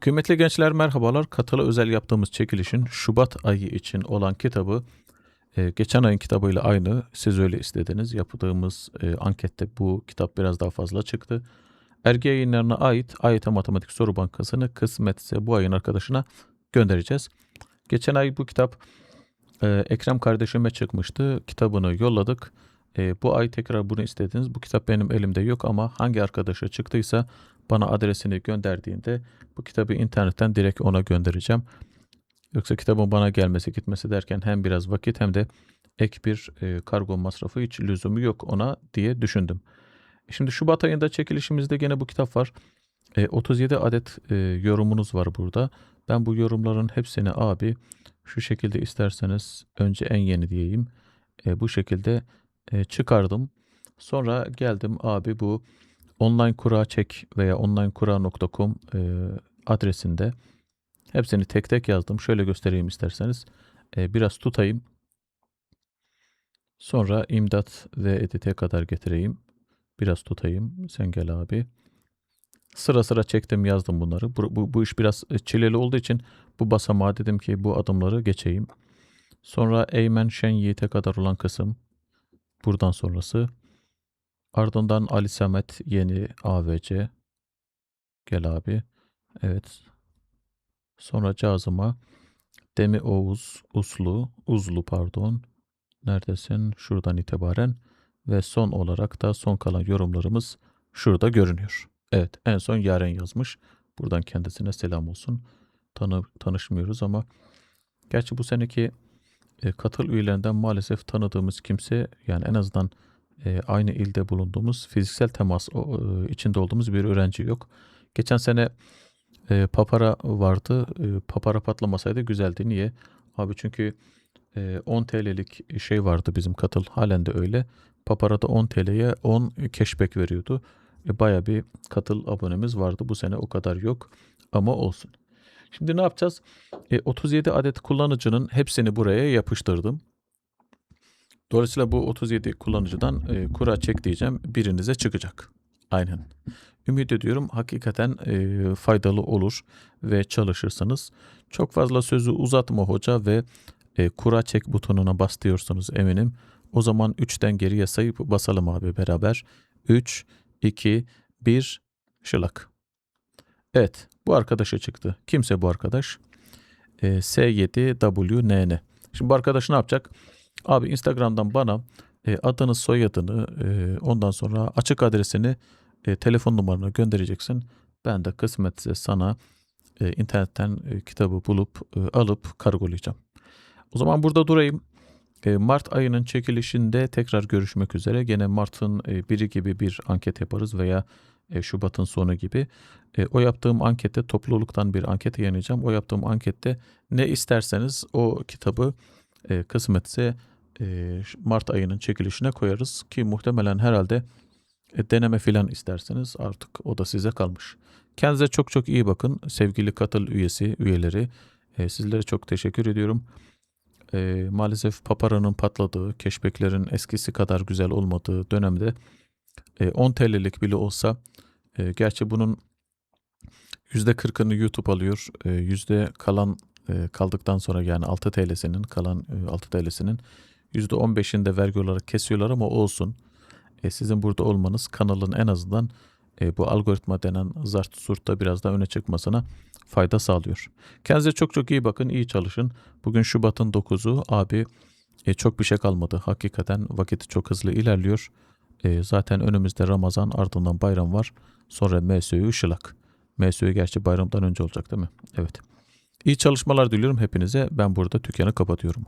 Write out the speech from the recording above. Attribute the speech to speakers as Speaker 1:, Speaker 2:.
Speaker 1: Kıymetli gençler merhabalar. Katılı özel yaptığımız çekilişin Şubat ayı için olan kitabı e, geçen ayın kitabıyla aynı. Siz öyle istediniz. Yaptığımız e, ankette bu kitap biraz daha fazla çıktı. Ergi yayınlarına ait AYT Matematik Soru Bankası'nı kısmetse bu ayın arkadaşına göndereceğiz. Geçen ay bu kitap e, Ekrem kardeşime çıkmıştı. Kitabını yolladık. E, bu ay tekrar bunu istediniz. Bu kitap benim elimde yok ama hangi arkadaşa çıktıysa bana adresini gönderdiğinde bu kitabı internetten direkt ona göndereceğim. Yoksa kitabın bana gelmesi gitmesi derken hem biraz vakit hem de ek bir e, kargo masrafı hiç lüzumu yok ona diye düşündüm. Şimdi Şubat ayında çekilişimizde gene bu kitap var. E, 37 adet e, yorumunuz var burada. Ben bu yorumların hepsini abi şu şekilde isterseniz önce en yeni diyeyim. E, bu şekilde e, çıkardım. Sonra geldim abi bu online kura çek veya onlinekura.com e, adresinde hepsini tek tek yazdım. Şöyle göstereyim isterseniz. E, biraz tutayım. Sonra imdat ve edite kadar getireyim. Biraz tutayım. Sen gel abi. Sıra sıra çektim yazdım bunları. Bu, bu, bu iş biraz e, çileli olduğu için bu basamağa dedim ki bu adımları geçeyim. Sonra Eymen Şen Yiğit'e kadar olan kısım. Buradan sonrası. Ardından Ali Samet yeni AVC. Gel abi. Evet. Sonra Cazıma. Demi Oğuz, Uslu, Uzlu pardon. Neredesin? Şuradan itibaren. Ve son olarak da son kalan yorumlarımız şurada görünüyor. Evet en son Yaren yazmış. Buradan kendisine selam olsun. Tanı, tanışmıyoruz ama gerçi bu seneki e, katıl üyelerinden maalesef tanıdığımız kimse yani en azından e, aynı ilde bulunduğumuz fiziksel temas e, içinde olduğumuz bir öğrenci yok. Geçen sene papara vardı. Papara patlamasaydı güzeldi. Niye? Abi çünkü e, 10 TL'lik şey vardı bizim katıl. Halen de öyle. Papara'da 10 TL'ye 10 cashback veriyordu. Baya bir katıl abonemiz vardı. Bu sene o kadar yok. Ama olsun. Şimdi ne yapacağız? E, 37 adet kullanıcının hepsini buraya yapıştırdım. Dolayısıyla bu 37 kullanıcıdan e, kura çek diyeceğim. Birinize çıkacak. Aynen. Ümit ediyorum hakikaten e, faydalı olur ve çalışırsanız. Çok fazla sözü uzatma hoca ve e, kura çek butonuna bas diyorsunuz eminim. O zaman 3'ten geriye sayıp basalım abi beraber. 3, 2, 1, şılak. Evet bu arkadaşa çıktı. Kimse bu arkadaş? E, S7WNN. Şimdi bu arkadaş ne yapacak? Abi Instagram'dan bana e, adını, soyadını, e, ondan sonra açık adresini, e, telefon numaranı göndereceksin. Ben de kısmetse sana e, internetten e, kitabı bulup e, alıp kargolayacağım. O zaman burada durayım. E, Mart ayının çekilişinde tekrar görüşmek üzere. Gene Mart'ın e, biri gibi bir anket yaparız veya e, Şubat'ın sonu gibi. E, o yaptığım ankette topluluktan bir anket yayınlayacağım. O yaptığım ankette ne isterseniz o kitabı e, kısmetse e, Mart ayının çekilişine koyarız ki muhtemelen herhalde e, deneme filan isterseniz artık o da size kalmış. Kendinize çok çok iyi bakın sevgili katıl üyesi üyeleri. E, sizlere çok teşekkür ediyorum. E, maalesef paparanın patladığı, keşbeklerin eskisi kadar güzel olmadığı dönemde e, 10 TL'lik bile olsa e, gerçi bunun %40'ını YouTube alıyor. E, yüzde kalan e, kaldıktan sonra yani 6 TL'sinin kalan e, 6 TL'sinin %15'ini de vergi olarak kesiyorlar ama olsun. E, sizin burada olmanız kanalın en azından e, bu algoritma denen zart surtta biraz daha öne çıkmasına fayda sağlıyor. Kendinize çok çok iyi bakın, iyi çalışın. Bugün Şubat'ın 9'u abi e, çok bir şey kalmadı. Hakikaten vakit çok hızlı ilerliyor. E, zaten önümüzde Ramazan ardından bayram var. Sonra MSÜ Işılak. MSÜ gerçi bayramdan önce olacak değil mi? Evet. İyi çalışmalar diliyorum hepinize. Ben burada dükkanı kapatıyorum.